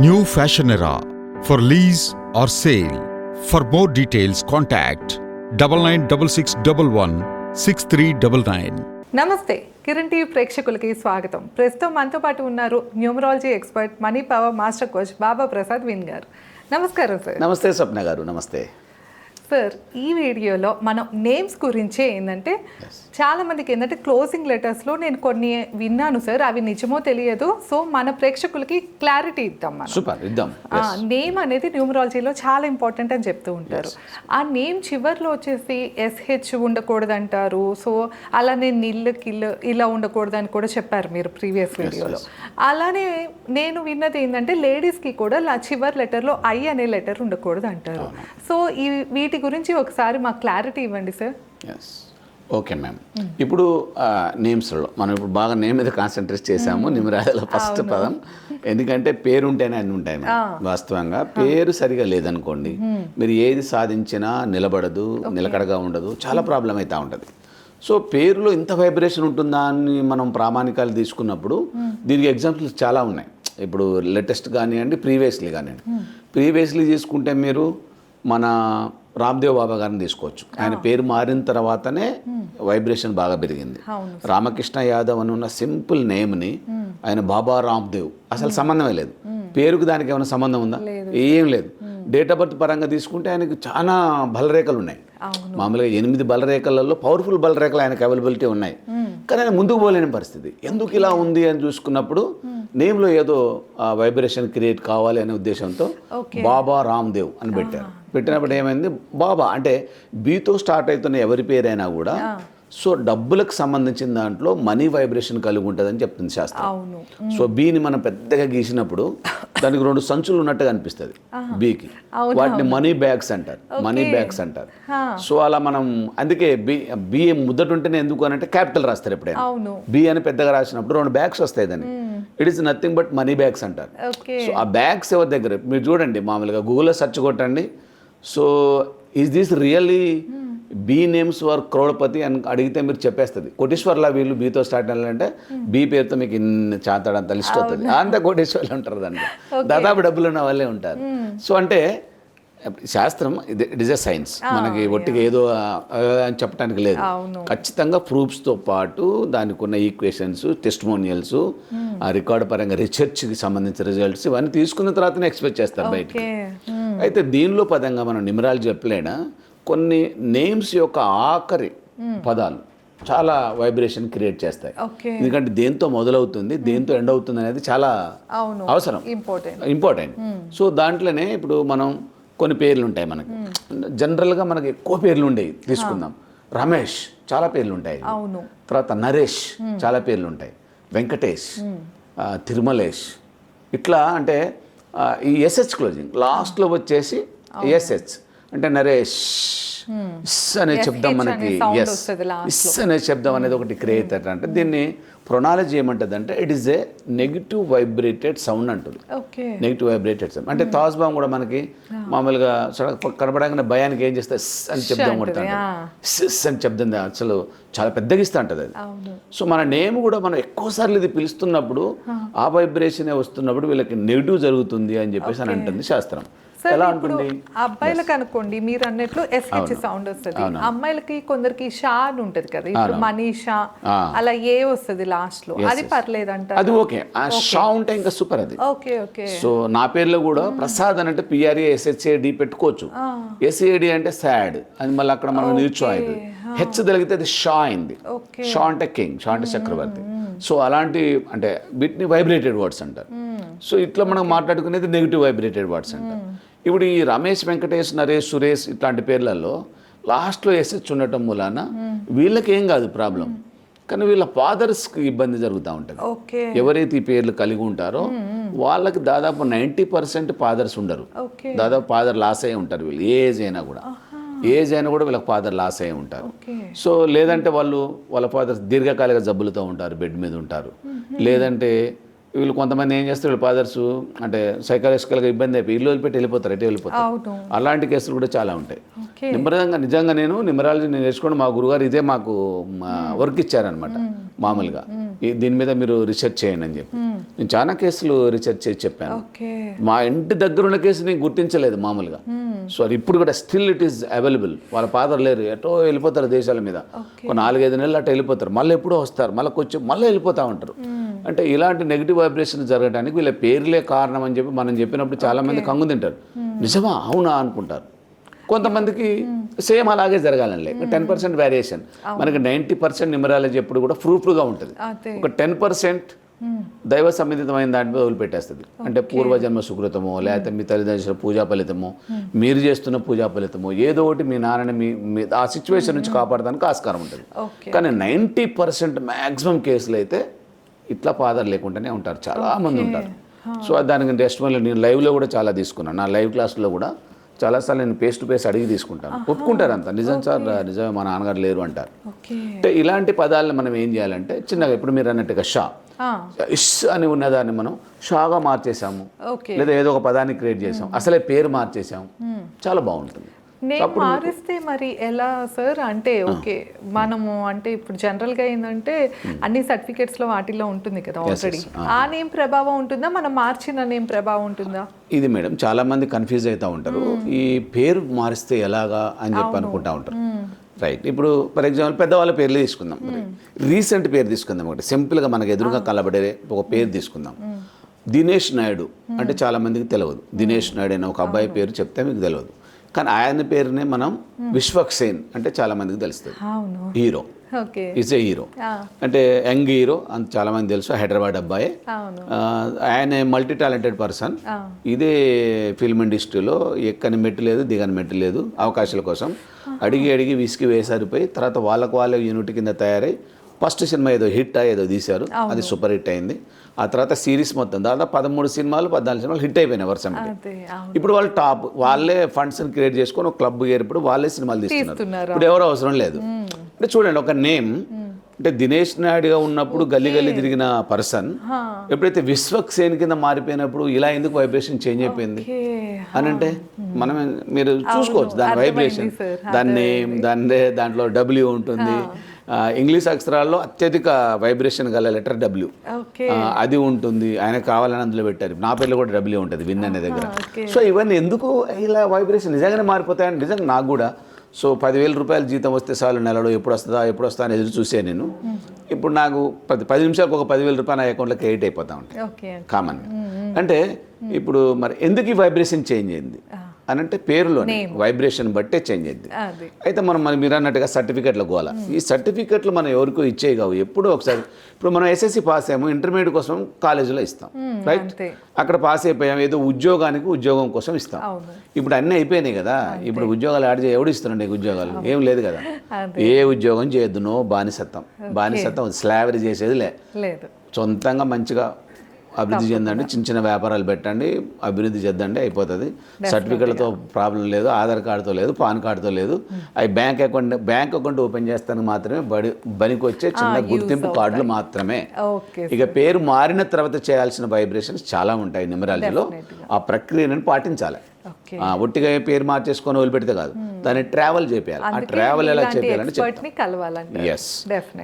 New fashion era for lease or sale for more details contact double nine double six double one six three double nine నమస్తే Kiran TV ప్రేక్షకులకి స్వాగతం. ప్రస్తుతం మనతో పాటు ఉన్నారు numerology expert money power master coach Baba Prasad win గారు. నమస్కారం sir. నమస్తే స్వప్న గారు నమస్తే. సార్ ఈ వీడియోలో మనం నేమ్స్ గురించి ఏంటంటే చాలా మందికి ఏంటంటే క్లోజింగ్ లెటర్స్లో నేను కొన్ని విన్నాను సార్ అవి నిజమో తెలియదు. సో మన ప్రేక్షకులకి క్లారిటీ ఇద్దాం మనం. సూపర్ ఇద్దాం. నేమ్ అనేది న్యూమరాలజీలో చాలా ఇంపార్టెంట్ అని చెప్తూ ఉంటారు. ఆ నేమ్ చివర్లో వచ్చేసి ఎస్హెచ్ ఉండకూడదు అంటారు సో అలానే నిల్ కిల్ ఇలా ఉండకూడదు అని కూడా చెప్పారు మీరు ప్రీవియస్ వీడియోలో. అలానే నేను విన్నది ఏంటంటే లేడీస్కి కూడా చివరి లెటర్లో ఐ అనే లెటర్ ఉండకూడదు అంటారు సో ఈ వీటి గురించి ఒకసారి మాకు క్లారిటీ ఇవ్వండి సార్. ఎస్ ఓకే మ్యామ్ ఇప్పుడు నేమ్స్లో మనం ఇప్పుడు బాగా నేమ్ మీద కాన్సన్ట్రేట్ చేసాము నిమరాజల ఫస్ట్ పదం. ఎందుకంటే పేరు ఉంటేనే అన్ని ఉంటాయి. వాస్తవంగా. పేరు సరిగా లేదనుకోండి మీరు ఏది సాధించినా నిలబడదు నిలకడగా ఉండదు చాలా ప్రాబ్లం అవుతూ ఉంటుంది. సో పేరులో ఇంత వైబ్రేషన్ ఉంటుందా అని మనం ప్రామాణికాలు తీసుకున్నప్పుడు దీనికి ఎగ్జాంపుల్స్ చాలా ఉన్నాయి. ఇప్పుడు లేటెస్ట్ కానివ్వండి ప్రీవియస్లీ కానివ్వండి. ప్రీవియస్లీ తీసుకుంటే మీరు మన రామ్దేవ్ బాబా గారిని తీసుకోవచ్చు. ఆయన పేరు మారిన తర్వాతనే వైబ్రేషన్ బాగా పెరిగింది. రామకృష్ణ యాదవ్ అని ఉన్న సింపుల్ నేమ్ని ఆయన బాబా రామ్దేవ్ అసలు సంబంధమే లేదు. పేరుకు దానికి ఏమైనా సంబంధం ఉందా? ఏం లేదు. డేట్ ఆఫ్ బర్త్ పరంగా తీసుకుంటే ఆయనకు చాలా బలరేఖలు ఉన్నాయి. మామూలుగా ఎనిమిది బలరేఖలలో పవర్ఫుల్ బలరేఖలు ఆయనకు అవైలబిలిటీ ఉన్నాయి. కానీ ఆయన ముందుకు పోలేని పరిస్థితి. ఎందుకు ఇలా ఉంది అని చూసుకున్నప్పుడు నేమ్లో ఏదో వైబ్రేషన్ క్రియేట్ కావాలి అనే ఉద్దేశంతో బాబా రామ్దేవ్ అని పెట్టారు. పెట్టినప్పుడు ఏమైంది? బాబా అంటే బీతో స్టార్ట్ అవుతున్న ఎవరి పేరైనా కూడా సో డబ్బులకు సంబంధించిన దాంట్లో మనీ వైబ్రేషన్ కలిగి ఉంటుందని చెప్తుంది శాస్త్రం. సో బీని మనం పెద్దగా గీసినప్పుడు దానికి రెండు సంచులు ఉన్నట్టుగా అనిపిస్తుంది బీకి. వాటిని మనీ బ్యాగ్స్ అంటారు. మనీ బ్యాగ్స్ అంటారు. సో అలా మనం అందుకే బి బి ముద్దట ఉంటేనే ఎందుకు అని అంటే క్యాపిటల్ రాస్తారు ఎప్పుడైనా. బి అని పెద్దగా రాసినప్పుడు రెండు బ్యాగ్స్ వస్తాయి దాన్ని it is nothing but money bags అంటారు. సో ఆ బ్యాగ్స్ ఎవరి దగ్గర? మీరు చూడండి మామూలుగా గూగుల్లో సెర్చ్ కొట్టండి. So is this really B names were క్రోడపతి అని అడిగితే మీరు చెప్పేస్తుంది. కోటేశ్వర్లా వీళ్ళు బీతో స్టార్ట్ అయ్యాలంటే బీ పేరుతో మీకు ఇన్ని చాతాడంత లిస్ట్ అవుతుంది అంత కోటేశ్వర్లు ఉంటారు దాంట్లో. దాదాపు డబ్బులు ఉన్న వాళ్ళే ఉంటారు. సో అంటే శాస్త్రం ఇది ఇట్ ఇస్ ఎ సైన్స్ మనకి ఒట్టిగా ఏదో అని చెప్పడానికి లేదు. ఖచ్చితంగా ప్రూఫ్స్తో పాటు దానికి ఉన్న ఈక్వేషన్స్ టెస్టిమోనియల్స్ ఆ రికార్డ్ పరంగా రీసెర్చ్కి సంబంధించిన రిజల్ట్స్ ఇవన్నీ తీసుకున్న తర్వాతనే ఎక్స్పెక్ట్ చేస్తారు బయటికి. ఓకే అయితే దీనిలో పదంగా మనం నిమరాలు చెప్పలేనా? కొన్ని నేమ్స్ యొక్క ఆఖరి పదాలు చాలా వైబ్రేషన్ క్రియేట్ చేస్తాయి. ఎందుకంటే దేంతో మొదలవుతుంది దేంతో ఎండ్ అవుతుంది అనేది చాలా అవసరం. ఇంపార్టెంట్. ఇంపార్టెంట్. సో దాంట్లోనే ఇప్పుడు మనం కొన్ని పేర్లు ఉంటాయి మనకి జనరల్గా మనకి ఎక్కువ పేర్లు ఉండేవి తీసుకుందాం. రమేష్ చాలా పేర్లు ఉంటాయి అవును. తర్వాత నరేష్ చాలా పేర్లు ఉంటాయి వెంకటేష్ తిరుమలేష్. ఇట్లా అంటే ఈ ఎస్హెచ్ క్లోజింగ్ లాస్ట్లో వచ్చేసి ఎస్హెచ్ అంటే నరేష్ ఇస్ అనే శబ్దం మనకి. ఎస్ ఇస్ అనే శబ్దం అనేది ఒకటి క్రియేట్ అంటే దీన్ని ప్రొనాలజీ ఏమంటుంది అంటే it is a negative vibrated sound అంటుంది. ఓకే నెగిటివ్ వైబ్రేటెడ్ సౌండ్ అంటే బాంబ్ కూడా మనకి మామూలుగా సడన్ కనపడంగానే భయానికి ఏం చేస్తే అని శబ్దం కొడతాడు. ఆ. "స్" అని శబ్దం అసలు. చాలా పెద్దగా ఇస్తూ ఉంటుంది అది. సో మన నేమ్ కూడా మనం ఎక్కువ సార్లు ఇది పిలుస్తున్నప్పుడు ఆ. వైబ్రేషన్ వస్తున్నప్పుడు వీళ్ళకి నెగిటివ్ జరుగుతుంది అని చెప్పేసి అని అంటుంది శాస్త్రం. ఎలా ఉంటుంది? అబ్బాయిలకు అనుకోండి మీరు అన్నట్లు ఎస్హెచ్ సౌండ్ వస్తుంది. అమ్మాయిలకి కొందరికి షా అని ఉంటది కదా ఇప్పుడు మనీషా. అలా ఏ వస్తుంది లాస్ట్లో? అది పర్లేదు అంటారు. అది ఓకే. ఆ షా ఉంటే ఇంకా సూపర్ అది. Okay okay. సో నా పేరులో కూడా ప్రసాద్ అని అంటే పిఆర్ఏ ఎస్హెచ్ఏడి పెట్టుకోవచ్చు. ఎస్ఏడి అంటే సాడ్ అది మళ్ళీ అక్కడ మనం నిల్చో హెచ్ తెలిగితే అది షా అయింది. షా అంటే కింగ్ షా అంటే చక్రవర్తి. సో అలాంటి అంటే వీటిని వైబ్రేటెడ్ వర్డ్స్ అంటారు. సో ఇట్లా మనం మాట్లాడుకునేది నెగిటివ్ వైబ్రేటెడ్ వర్డ్స్ అంటారు. ఇప్పుడు ఈ రమేష్ వెంకటేష్ నరేష్ సురేష్ ఇట్లాంటి పేర్లలో లాస్ట్లో ఎస్హెచ్ ఉండటం మూలాన వీళ్ళకి ఏం కాదు ప్రాబ్లం కానీ వీళ్ళ ఫాదర్స్కి ఇబ్బంది జరుగుతూ ఉంటుంది. ఎవరైతే ఈ పేర్లు కలిగి ఉంటారో వాళ్ళకి దాదాపు నైంటీ పర్సెంట్ ఫాదర్స్ ఉండరు. దాదాపు ఫాదర్ లాస్ అయ్యి ఉంటారు వీళ్ళు ఏ ఏజ్ అయినా కూడా. ఏజ్ అయినా కూడా వీళ్ళకి ఫాదర్ లాస్ అయ్యి ఉంటారు. సో లేదంటే వాళ్ళు వాళ్ళ ఫాదర్స్ దీర్ఘకాలిక జబ్బులతో ఉంటారు బెడ్ మీద ఉంటారు. లేదంటే వీళ్ళు కొంతమంది ఏం చేస్తారు వీళ్ళ ఫాదర్స్ అంటే సైకాలజికల్గా ఇబ్బంది అయిపోయి ఇల్లు వదిలిపెట్టి వెళ్ళిపోతారు ఎటు వెళ్ళిపోతారు. అలాంటి కేసులు కూడా చాలా ఉంటాయి. నిమ్మరంగా నిజంగా నేను నిమ్మరాలజీ నేను నేర్చుకోండి మా గురుగారు ఇదే మాకు వర్క్ ఇచ్చారనమాట మామూలుగా. దీని మీద మీరు రీసెర్చ్ చేయండి అని చెప్పి. నేను చాలా కేసులు రీసెర్చ్ చేసి చెప్పాను. మా ఇంటి దగ్గర ఉన్న కేసు నేను గుర్తించలేదు మామూలుగా. సో అది ఇప్పుడు కూడా స్టిల్ ఇట్ ఈస్ అవైలబుల్ వాళ్ళ ఫాదర్ లేరు. ఎటో వెళ్ళిపోతారు దేశాల మీద. ఒక నాలుగైదు నెలలు అట్లా వెళ్ళిపోతారు. మళ్ళీ ఎప్పుడో వస్తారు. మళ్ళీ కొంచెం మళ్ళీ వెళ్ళిపోతూ ఉంటారు. అంటే ఇలాంటి నెగిటివ్ వైబ్రేషన్ జరగడానికి వీళ్ళ పేర్లే కారణం అని చెప్పి మనం చెప్పినప్పుడు చాలా మంది కంగు తింటారు. నిజమా? అవునా? అనుకుంటారు. కొంతమందికి సేమ్ అలాగే జరగాలని టెన్ పర్సెంట్ వేరియేషన్ మనకి నైంటీ పర్సెంట్ న్యూమరాలజీ ఎప్పుడు కూడా ఫ్రూట్ఫుల్గా ఉంటుంది. ఒక టెన్ పర్సెంట్ దైవ సంబంధితమైన దాని మీద వదిలిపెట్టేస్తుంది. అంటే పూర్వజన్మ సుకృతమో లేకపోతే మీ తల్లిదండ్రుల పూజా ఫలితమో మీరు చేస్తున్న పూజా ఫలితమో ఏదో ఒకటి మీ నాన్నని మీ ఆ సిచ్యువేషన్ నుంచి కాపాడడానికి ఆస్కారం ఉంటుంది. కానీ నైంటీ పర్సెంట్ మ్యాక్సిమం కేసులు అయితే ఇట్లా ఫాదర్ లేకుండానే ఉంటారు. చాలా మంది ఉంటారు. సో దానికి టెస్ట్ వల్ల నేను లైవ్లో కూడా చాలా తీసుకున్నాను. నా లైవ్ క్లాస్లో కూడా చాలాసార్లు నేను ఫేస్ టు ఫేస్ అడిగి తీసుకుంటాను. ఒప్పుకుంటారు అంత. నిజం సార్ నిజమే మా నాన్నగారు లేరు అంటారు. అంటే ఇలాంటి పదాలను మనం ఏం చేయాలంటే చిన్నగా ఇప్పుడు మీరు అన్నట్టుగా షా. ఇష్ అని ఉన్నదాన్ని మనం షాగా మార్చేసాము లేదా ఏదో ఒక పదాన్ని క్రియేట్ చేసాం అసలే పేరు మార్చేసాం చాలా బాగుంటుంది. నేను మారిస్తే మరి ఎలా సార్ అంటే ఓకే మనము అంటే ఇప్పుడు జనరల్గా ఏంటంటే అన్ని సర్టిఫికెట్స్లో వాటిలో ఉంటుంది కదా ఆల్రెడీ ఆ నేమ్ ప్రభావం ఉంటుందా? మనం మార్చిన నేమ్ ప్రభావం ఉంటుందా? ఇది మేడం చాలా మంది కన్ఫ్యూజ్ అవుతూ ఉంటారు. ఈ పేరు మారిస్తే ఎలాగా అని చెప్పి అనుకుంటా ఉంటారు. రైట్ ఇప్పుడు ఫర్ ఎగ్జాంపుల్ పెద్దవాళ్ళ పేర్లు తీసుకుందాం. రీసెంట్ పేరు తీసుకుందాం ఒకటి. సింపుల్గా మనకు ఎదురుగా కలబడే ఒక పేరు తీసుకుందాం. దినేష్ నాయుడు అంటే చాలా మందికి తెలియదు దినేష్ నాయుడు అనే ఒక అబ్బాయి పేరు చెప్తే మీకు తెలియదు కానీ ఆయన పేరునే మనం విశ్వక్సేన్ అంటే చాలా మందికి తెలుస్తుంది. హీరో ఈజ్ ఏ హీరో అంటే యంగ్ హీరో అంత చాలా మంది తెలుసు హైదరాబాద్ అబ్బాయి. ఆయన మల్టీ టాలెంటెడ్ పర్సన్. ఇదే ఫిల్మ్ ఇండస్ట్రీలో ఎక్కని మెట్టు లేదు దిగని మెట్టు లేదు అవకాశాల కోసం. అడిగి అడిగి విసికి వేసారిపోయి తర్వాత వాళ్ళకు వాళ్ళే యూనిట్ కింద తయారై ఫస్ట్ సినిమా ఏదో హిట్ ఏదో తీశారు. అది సూపర్ హిట్ అయింది. ఆ తర్వాత సిరీస్ మొత్తం దాదాపు పదమూడు సినిమాలు పద్నాలుగు సినిమాలు హిట్ అయిపోయినాయి అవును. ఇప్పుడు వాళ్ళు టాప్ వాళ్ళే ఫండ్స్ క్రియేట్ చేసుకొని ఒక క్లబ్ ఏర్పడి వాళ్ళే సినిమాలు తీస్తున్నారు. ఇప్పుడు ఎవరు అవసరం లేదు. అంటే చూడండి ఒక నేమ్ అంటే దినేష్ నాయుడుగా ఉన్నప్పుడు గల్లీ గల్లీ తిరిగిన పర్సన్ ఎప్పుడైతే విశ్వక్సేన్ కింద మారిపోయినప్పుడు ఇలా ఎందుకు వైబ్రేషన్ చేంజ్ అయిపోయింది? అని అంటే మనం మీరు చూసుకోవచ్చు దాని వైబ్రేషన్. దాని నేమ్ దాని దాంట్లో డబ్ల్యూ ఉంటుంది. ఇంగ్లీష్ అక్షరాల్లో అత్యధిక వైబ్రేషన్ గల లెటర్ డబ్ల్యూ అది ఉంటుంది. ఆయన కావాలని అందులో పెట్టారు. నా పేర్లో కూడా డబ్ల్యూ ఉంటుంది విన్ అనే దగ్గర. సో ఇవన్నీ ఎందుకు ఇలా వైబ్రేషన్ నిజంగానే మారిపోతాయని నిజంగా నాకు కూడా సో పదివేల రూపాయల జీతం వస్తే చాలు నెలలో ఎప్పుడు వస్తుందా ఎప్పుడు వస్తుందా అని ఎదురు చూసే నేను. ఇప్పుడు నాకు పది పది నిమిషాలకు ఒక పదివేల రూపాయలు నా అకౌంట్లో క్రెడిట్ అయిపోతా ఉంటాయి. ఓకే కామన్ అంటే ఇప్పుడు మరి ఎందుకు ఈ వైబ్రేషన్ చేంజ్ అయింది? అని అంటే పేరులోనే వైబ్రేషన్ బట్టే చేంజ్ అయింది అయితే మనం మరి మీరు అన్నట్టుగా సర్టిఫికెట్లు గోల ఈ సర్టిఫికెట్లు మనం ఎవరికో ఇచ్చే కావు. ఎప్పుడో ఒకసారి ఇప్పుడు మనం ఎస్ఎస్సి పాస్ అయ్యాము ఇంటర్మీడియట్ కోసం కాలేజీలో ఇస్తాం. రైట్ అంతే. అక్కడ పాస్ అయిపోయాం ఏదో ఉద్యోగానికి ఉద్యోగం కోసం ఇస్తాం. ఇప్పుడు అన్నీ అయిపోయినాయి కదా. ఇప్పుడు ఉద్యోగాలు యాడ్ చేయ ఎవడు ఇస్తున్నాడు నీకు ఉద్యోగాలు? ఏం లేదు కదా. ఏ ఉద్యోగం చేయొద్దు నో బానిసత్వం. బానిసత్వం స్లావరీ చేసేది లే. లేదు. సొంతంగా మంచిగా అభివృద్ధి చెందండి. చిన్న చిన్న వ్యాపారాలు పెట్టండి. అభివృద్ధి చెందండి అయిపోతుంది. సర్టిఫికెట్లతో ప్రాబ్లం లేదు ఆధార్ కార్డుతో లేదు పాన్ కార్డుతో లేదు. అవి bank account bank account open చేస్తానికి మాత్రమే బడి బనికి వచ్చే చిన్న గుర్తింపు కార్డులు మాత్రమే. ఇక పేరు మారిన తర్వాత చేయాల్సిన వైబ్రేషన్స్ చాలా ఉంటాయి న్యూమరాలజీలో. ఆ ప్రక్రియను పాటించాలి. ఒట్టిగా పేరు మార్చేసుకొని వదిలిపెడితే కాదు. దాన్ని ట్రావెల్ చేయాలి ఆ ట్రావెల్ ఎలా కలవాలంటే ఎస్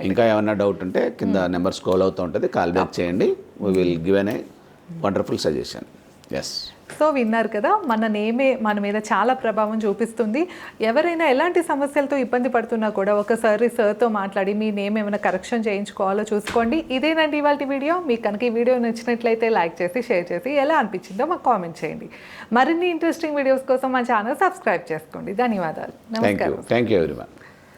ఇంకా ఏమన్నా డౌట్ ఉంటే కింద నెంబర్ స్క్రోల్ అవుతూ ఉంటుంది. కాల్ బ్యాక్ చేయండి. We will give an a wonderful suggestion yes so విన్నారు కదా మన నేమే మన మీద చాలా ప్రభావం చూపిస్తుంది. ఎవరైనా ఎలాంటి సమస్యలతో ఇబ్బంది పడుతున్నా కూడా ఒకసారి సార్తో మాట్లాడి మీ నేమ్ ఏమైనా కరెక్షన్ చేయించుకోవాలో చూసుకోండి. ఇదేనండి ఇవాళ వీడియో. మీకు కనుక ఈ వీడియో నచ్చినట్లయితే లైక్ చేసి షేర్ చేసి ఎలా అనిపించిందో మాకు కామెంట్ చేయండి. మరిన్ని ఇంట్రెస్టింగ్ వీడియోస్ కోసం మా ఛానల్ సబ్స్క్రైబ్ చేసుకోండి. ధన్యవాదాలు. నమస్కారం. Thank you